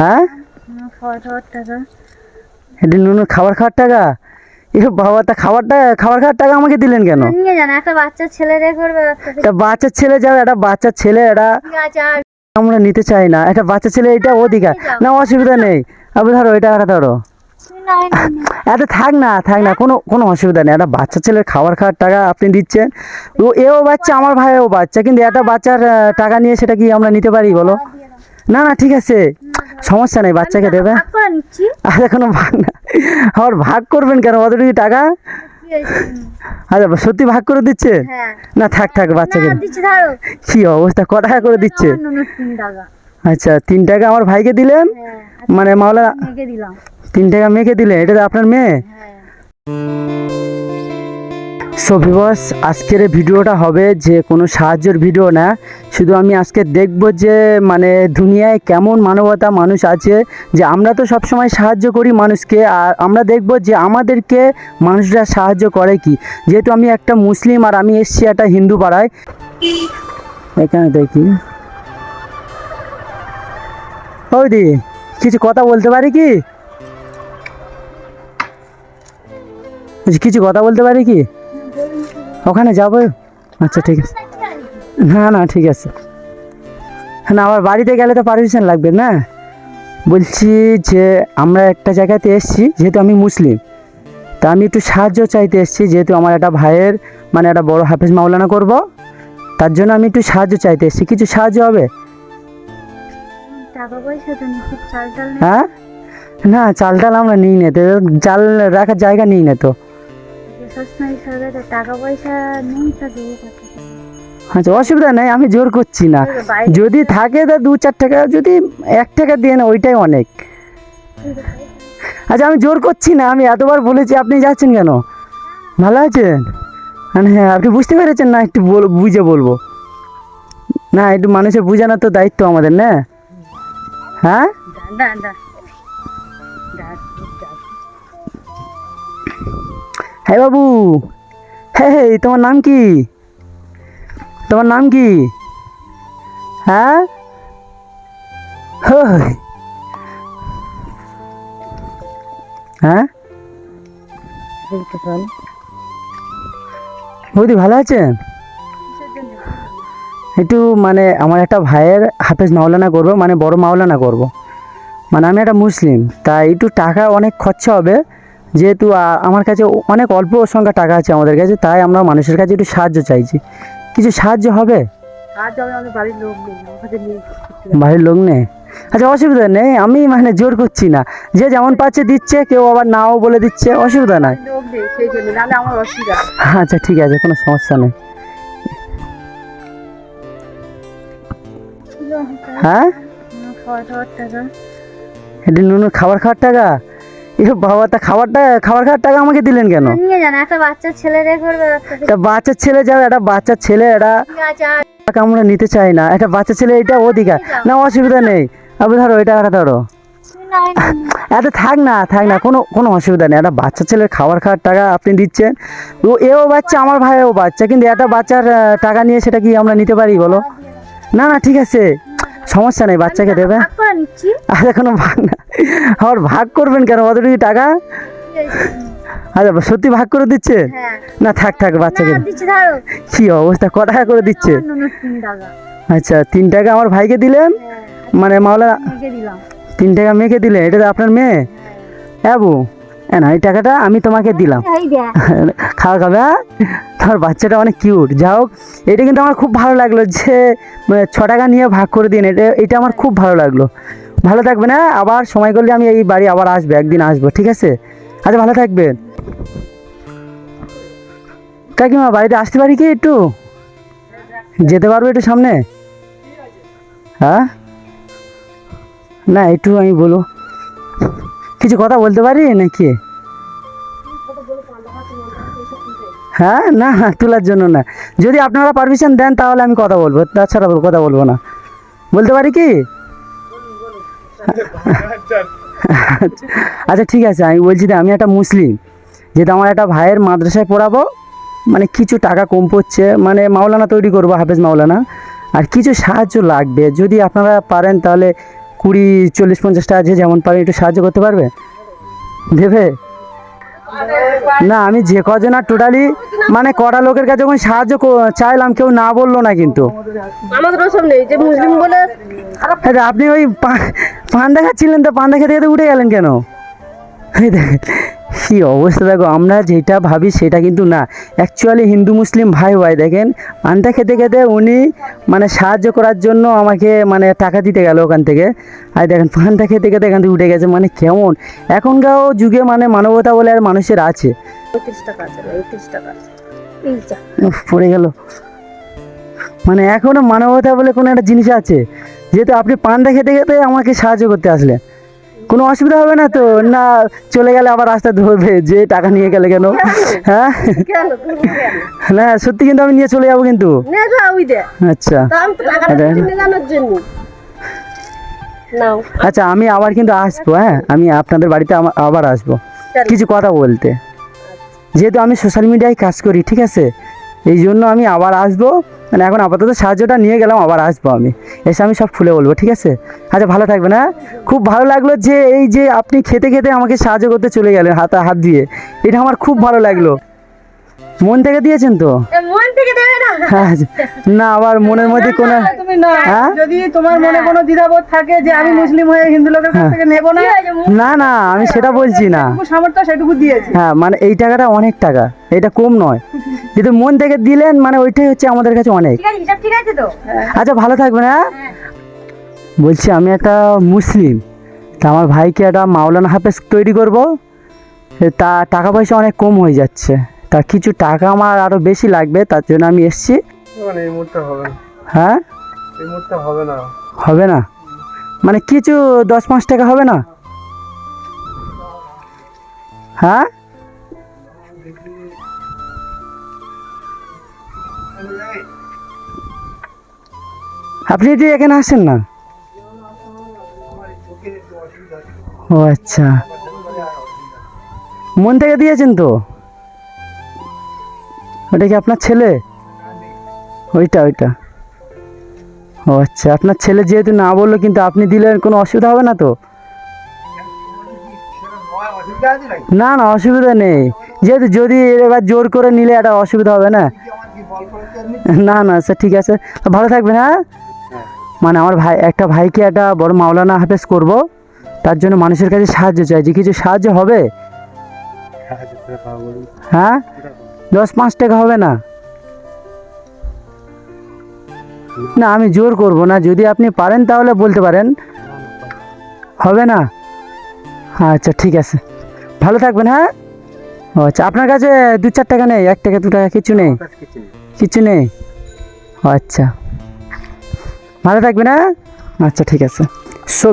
হ্যাঁ? এটা খাবার খাওয়ার টাকা? এ বাবা তা খাবার টাকা খাবার খাওয়ার টাকা আমাকে দিলেন কেন? একটা বাচ্চা ছেলে করবে। বাচ্চা ছেলে যাবে একটা বাচ্চা ছেলে এটা আমরা নিতে চাই না। একটা বাচ্চা ছেলে এটা অধিকার না অসুবিধা নেই। আপনি ধরো এটা টাকা ধরো। এত থাক না থাক না কোনো কোনো অসুবিধা নেই। একটা বাচ্চা ছেলের খাবার খাওয়ার টাকা আপনি দিচ্ছেন। ও এও বাচ্চা আমার ভাইও বাচ্চা। কিন্তু একটা বাচ্চার টাকা নিয়ে সেটা কি আমরা নিতে পারি বলো? না না ঠিক আছে। সমস্যা নেই বাচ্চাকে দেবে আচ্ছা কোনো ভাগ না। আবার ভাগ করবেন কেন? অতটুকু টাকা? আচ্ছা সত্যি ভাগ করে দিচ্ছে? হ্যাঁ। না থাক থাক বাচ্চাকে কি অবস্থা? ক টাকা করে দিচ্ছে? আচ্ছা তিন টাকা আমার ভাইকে দিলেন? হ্যাঁ মানে মাওলা তিন টাকা মেয়েকে দিলেন? এটা তো আপনার মেয়ে? হ্যাঁ। সো ভিবস আজকের ভিডিওটা হবে যে কোনো সাহায্যের ভিডিও না। শুধু আমি আজকে দেখব যে মানে দুনিয়ায় কেমন মানবতা মানুষ আছে, যে আমরা তো সব সময় সাহায্য করি মানুষকে, আর আমরা দেখব যে আমাদেরকে মানুষরা সাহায্য করে কি। যেহেতু আমি একটা মুসলিম আর আমি এসছি একটা হিন্দু পাড়ায়। এখানে দেখি। ওই দি, কিছু কথা বলতে পারি কি? কিছু কথা বলতে পারি কি? ওখানে যাব? আচ্ছা ঠিক আছে। না না ঠিক আছে। না আমার বাড়িতে গেলে তো পারমিশন লাগবে না। বলছি যে আমরা একটা জায়গাতে এসেছি যেহেতু আমি মুসলিম। তা আমি একটু সাহায্য চাইতে এসেছি যেহেতু আমার একটা ভাইয়ের মানে একটা বড় হাফেজ মাওলানা করব। তার জন্য আমি একটু সাহায্য চাইতে এসেছি। কিছু সাহায্য হবে? হ্যাঁ? না চাল টাল আমরা নিই না তো চাল রাখার জায়গা নিই না তো। সবসময় টাকা পয়সা নেই তো আচ্ছা অসুবিধা নেই আমি জোর করছি না। যদি থাকে তা দু চার টাকা যদি এক টাকা দিয়ে না ওইটাই অনেক। আচ্ছা আমি জোর করছি না আমি এতবার বলেছি আপনি যাচ্ছেন কেন? ভালো আছেন? মানে হ্যাঁ আপনি বুঝতে পেরেছেন না একটু বল বুঝে বলব। না একটু মানুষের বোঝানোর তো দায়িত্ব আমাদের না? হ্যাঁ? হ্যাঁ বাবু। হ্যাঁ হে তোমার নাম কি? তোমার নাম কি? হ্যাঁ? হই। হ্যাঁ। বলতে বৌদি ভালো আছেন? একটু মানে আমার একটা ভাইয়ের হাফেজ মাওলানা করব মানে বড় মাওলানা করব। মানে আমি একটা মুসলিম, তাই একটু টাকা অনেক খরচা হবে। যেহেতু আমার কাছে অনেক অল্প সংখ্যা টাকা আছে আমাদের কাছে তাই আমরা মানুষের কাছে একটু সাহায্য চাইছি। কিছু সাহায্য হবে? বাড়ির লোক নেই আচ্ছা অসুবিধা নেই আমি মানে জোর করছি না। যে যেমন পাচ্ছে দিচ্ছে কেউ আবার নাও বলে দিচ্ছে অসুবিধা নাই। আচ্ছা ঠিক আছে কোনো সমস্যা নেই। হ্যাঁ। এটা নুনুর খাবার খাওয়ার টাকা? বাবা তা খাবার টাকা খাবার খাওয়ার টাকা আমাকে দিলেন কেন? একটা বাচ্চা ছেলে রে করবে একটা একটা বাচ্চা ছেলে যাবে একটা বাচ্চা ছেলে এটা টাকা আমরা নিতে চাই না। একটা বাচ্চা ছেলে এটা অধিকার। না অসুবিধা নেই। আপনি ধরো ওই টাকাটা ধরো। এত থাক না থাক না কোনো কোনো অসুবিধা নেই। একটা বাচ্চা ছেলের খাবার খাওয়ার টাকা আপনি দিচ্ছেন। ও এও বাচ্চা আমার ভাইও বাচ্চা। কিন্তু একটা বাচ্চার টাকা নিয়ে সেটা কি আমরা নিতে পারি বলো? না না ঠিক আছে। সমস্যা নেই বাচ্চাকে দেবে। আচ্ছা কোনো ভাগ না। আবার ভাগ করবেন কেন? অতটুকু টাকা আচ্ছা সত্যি ভাগ করে দিচ্ছে? হ্যাঁ। না থাক থাক বাচ্চাকে কি অবস্থা? ক টাকা করে দিচ্ছে? আচ্ছা তিন টাকা আমার ভাইকে দিলেন? হ্যাঁ মানে মাওলা তিন টাকা মেয়েকে দিলেন? এটা তো আপনার মেয়ে? হ্যাঁ। হ্যাঁ না এই টাকাটা আমি তোমাকে দিলাম। দেখ। খাওয়া খাবে হ্যাঁ? তোমার বাচ্চাটা অনেক কিউট যা হোক এটা কিন্তু আমার খুব ভালো লাগল যে মানে ছ টাকা নিয়ে ভাগ করে দিন। এটা এটা আমার খুব ভালো লাগল। ভালো থাকবে না আবার সময় করলে আমি এই বাড়ি আবার আসব একদিন আসব ঠিক আছে? আচ্ছা ভালো থাকবেন। কাকিমা বাড়িতে আসতে পারি কি একটু? যেতে পারব একটু সামনে? হ্যাঁ? না একটু আমি বলো। কিছু কথা বলতে পারি নাকি? হ্যাঁ? না, তোলার জন্য না। যদি আপনারা পারমিশন দেন, তাহলে আমি কথা বলব। তাছাড়া কথা বলব না। বলতে পারি কি? আচ্ছা ঠিক আছে। আমি বলছি আমি একটা মুসলিম। যেহেতু আমার একটা ভাইয়ের মাদ্রাসায় পড়াবো মানে কিছু টাকা কম পড়ছে মানে মাওলানা তৈরি করব, হাফেজ মাওলানা। আর কিছু সাহায্য লাগবে। যদি আপনারা পারেন, তাহলে কুড়ি চল্লিশ পঞ্চাশটা আছে যেমন পারে একটু সাহায্য করতে পারবে? ভেবে? না আমি যে কজন আর টোটালি মানে কটা লোকের কাছে যখন সাহায্য চাইলাম কেউ না বলল না কিন্তু। আপনি ওই পান ছিলেন তো পান দেখা থেকে উঠে গেলেন কেন? কি অবস্থা দেখো আমরা যেটা ভাবি সেটা কিন্তু না। অ্যাকচুয়ালি হিন্দু মুসলিম ভাই ভাই দেখেন পানটা খেতে খেতে উনি মানে সাহায্য করার জন্য আমাকে মানে টাকা দিতে গেল ওখান থেকে। আর দেখেন পানটা খেতে খেতে এখান থেকে উঠে গেছে মানে কেমন? এখনকার যুগে মানে মানবতা বলে আর মানুষের আছে। পড়ে গেল। মানে এখনও মানবতা বলে কোনো একটা জিনিস আছে যেহেতু আপনি পান্ডা খেতে খেতে আমাকে সাহায্য করতে আসলেন। কোনো অসুবিধা হবে না তো? না চলে গেলে আবার রাস্তা ধরবে যে টাকা নিয়ে গেলে কেন? হ্যাঁ? না সত্যি কিন্তু আমি নিয়ে চলে যাব কিন্তু। আচ্ছা। নাও। আচ্ছা আমি আবার কিন্তু আসব হ্যাঁ? আমি আপনাদের বাড়িতে আবার আসব। কিছু কথা বলতে। যেহেতু আমি সোশ্যাল মিডিয়ায় কাজ করি ঠিক আছে? এই জন্য আমি আবার আসব। মানে এখন আপাতত সাহায্যটা নিয়ে গেলাম আবার আসব আমি। এসে আমি সব খুলে বলব ঠিক আছে? আচ্ছা ভালো থাকবেন হ্যাঁ? খুব ভালো লাগল যে এই যে আপনি খেতে খেতে আমাকে সাহায্য করতে চলে গেলেন হাতে হাত দিয়ে। এটা আমার খুব ভালো লাগল। মন থেকে দিয়েছেন তো? মন থেকে দেবে না। হ্যাঁ না আবার মনের মধ্যে কোনো না হ্যাঁ? যদি তোমার মনে কোনো দ্বিধাবোধ থাকে যে আমি মুসলিম হয়ে হিন্দু লোকের কাছ থেকে নেব না না না আমি সেটা বলছি না। সামর্থ্য সেটুকু দিয়েছি। হ্যাঁ মানে এই টাকাটা অনেক টাকা। এটা কম নয়। যদি মন থেকে দিলেন মানে ওইটাই হচ্ছে আমাদের কাছে অনেক। ঠিক আছে হিসাব ঠিক আছে তো? আচ্ছা ভালো থাকবেন হ্যাঁ? বলছি আমি একটা মুসলিম। তা আমার ভাইকে একটা মাওলানা হাফেজ তৈরি করব। তা টাকা পয়সা অনেক কম হয়ে যাচ্ছে। তা কিছু টাকা আমার আরও বেশি লাগবে তার জন্য আমি এসছি। মানে হ্যাঁ? হবে না। হবে না? মানে কিছু দশ পাঁচ টাকা হবে না? হ্যাঁ? আপনি একটু এখানে আসেন না? ও আচ্ছা। মন থেকে দিয়েছেন তো? ওটা কি আপনার ছেলে? ওইটা ওইটা। ও আচ্ছা আপনার ছেলে যেহেতু না বলল কিন্তু আপনি দিলেন কোনো অসুবিধা হবে না তো? না না, অসুবিধা নেই। যেহেতু যদি এবার জোর করে নিলে একটা অসুবিধা হবে না? না না স্যার ঠিক আছে। ভালো থাকবেন হ্যাঁ? মানে আমার ভাই একটা ভাইকে একটা বড় মাওলানা হাফেজ করব। তার জন্য মানুষের কাছে সাহায্য চাইছি। কিছু সাহায্য হবে? হ্যাঁ? দশ পাঁচ টাকা হবে না। না আমি জোর করব না। যদি আপনি পারেন তাহলে বলতে পারেন। হবে না? আচ্ছা ঠিক আছে। ভালো থাকবেন হ্যাঁ? ও আচ্ছা আপনার কাছে দু চার টাকা নেই? এক টাকা দু টাকা কিছু নেই? কিছু নেই। আচ্ছা। ভালো থাকবে না? আচ্ছা ঠিক আছে। সো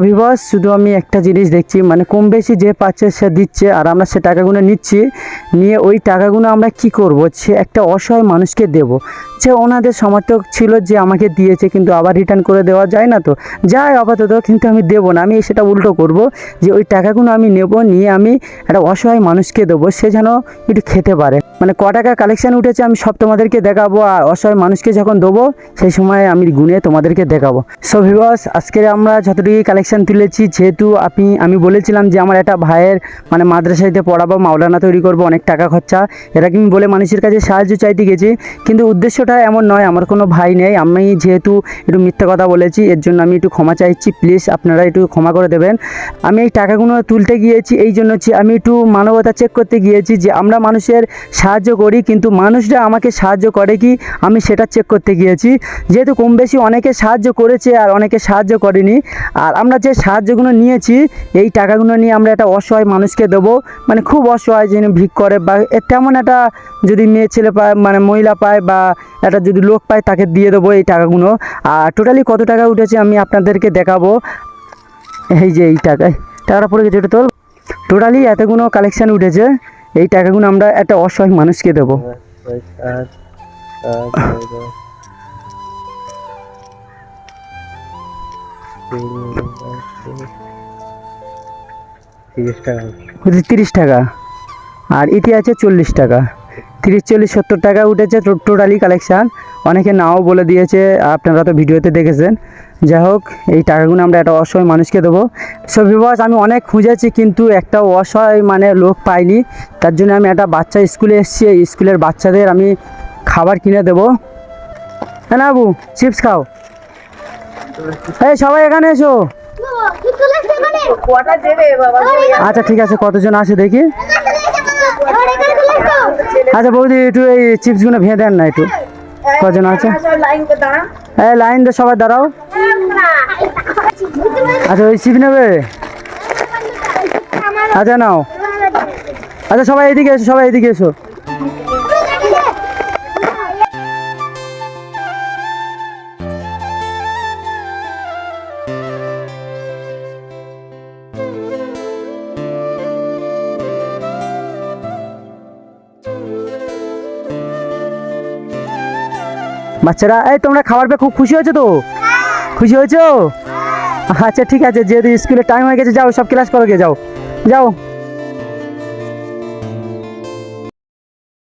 শুধু আমি একটা জিনিস দেখছি মানে কম বেশি যে পাচ্ছে সে দিচ্ছে, আর আমরা সে টাকাগুলো নিচ্ছি, নিয়ে ওই টাকাগুলো আমরা কি করব? সে একটা অসহায় মানুষকে দেব। যে ওনাদের সমর্থক ছিল যে আমাকে দিয়েছে, কিন্তু আবার রিটার্ন করে দেওয়া যায় না তো। যায় আপাতত, কিন্তু আমি দেবো না। আমি সেটা উল্টো করব যে ওই টাকাগুলো আমি নেব, নিয়ে আমি একটা অসহায় মানুষকে দেবো, সে যেন একটু খেতে পারে। মানে ক টাকা কালেকশন উঠেছে, আমি সব তোমাদেরকে দেখাবো, আর অসহায় মানুষকে যখন দেবো, সেই সময় আমি গুনে তোমাদেরকে দেখাবো। সো ভিবাস আজকে আমরা যতটুকু কালেকশান তুলেছি, যেহেতু আপনি, আমি বলেছিলাম যে আমার একটা ভাইয়ের মানে মাদ্রাসাতে পড়াবো, মাওলানা তৈরি করব, অনেক টাকা খরচা। এরকম আমি বলে মানুষের কাছে সাহায্য চাইতে গেছি, কিন্তু উদ্দেশ্যটা এমন নয়, আমার কোনো ভাই নেই। আমি যেহেতু একটু মিথ্যা কথা বলেছি, এর জন্য আমি একটু ক্ষমা চাইছি। প্লিজ আপনারা একটু ক্ষমা করে দেবেন। আমি এই টাকাগুলো তুলতে গিয়েছি, এই জন্য আমি একটু মানবতা চেক করতে গিয়েছি যে আমরা মানুষের সাহায্য করি, কিন্তু মানুষরা আমাকে সাহায্য করে কি? আমি সেটা চেক করতে গিয়েছি। যেহেতু কম বেশি অনেকে সাহায্য করেছে আর অনেকে সাহায্য করেনি, আর আমরা যে সাহায্যগুলো নিয়েছি, এই টাকাগুলো নিয়ে আমরা একটা অসহায় মানুষকে দেবো। মানে খুব অসহায় যিনি ভিক করে বা তেমন একটা যদি মেয়ে ছেলে পায় মানে মহিলা পায় বা একটা যদি লোক পায় তাকে দিয়ে দেবো এই টাকাগুলো। আর টোটালি কত টাকা উঠেছে আমি আপনাদেরকে দেখাবো। এই যে এই টাকায় টাকাটা পড়ে গেছে এটা তোর। টোটালি এতগুলো কালেকশান উঠেছে এই টাকাগুলো আমরা একটা অসহায় মানুষকে দেবো। তিরিশ টাকা। আর ইতি আছে চল্লিশ টাকা। তিরিশ চল্লিশ সত্তর টাকা উঠেছে টোটালি কালেকশান। অনেকে নাও বলে দিয়েছে আপনারা তো ভিডিওতে দেখেছেন। যাই হোক এই টাকাগুলো আমরা একটা অসহায় মানুষকে দেবো। সো বিবাস আমি অনেক খুঁজেছি কিন্তু একটা অসহায় মানে লোক পাইনি। তার জন্য আমি একটা বাচ্চা স্কুলে এসেছি এই স্কুলের বাচ্চাদের আমি খাবার কিনে দেবো। হ্যাঁ না বাবু চিপস খাও। এই সবাই এখানে এসো। কটা দেবে বাবা? আচ্ছা ঠিক আছে কতজন আছে দেখি। আচ্ছা বৌদি, একটু এই চিপসগুলো ভেঙে দেন না একটু। কজন আছে? হ্যাঁ লাইন দিয়ে সবাই দাঁড়াও। আচ্ছা ওই চিপ নেবে? আচ্ছা নাও। আচ্ছা সবাই এদিকে এসো, সবাই এদিকে এসো। বাচ্চারা এই তোমরা খাবার পেয়ে খুব খুশি হয়েছো তো? খুশি হয়েছো? আচ্ছা ঠিক আছে যেহেতু স্কুলে টাইম হয়ে গেছে যাও সব ক্লাস করো গিয়ে যাও। যাও।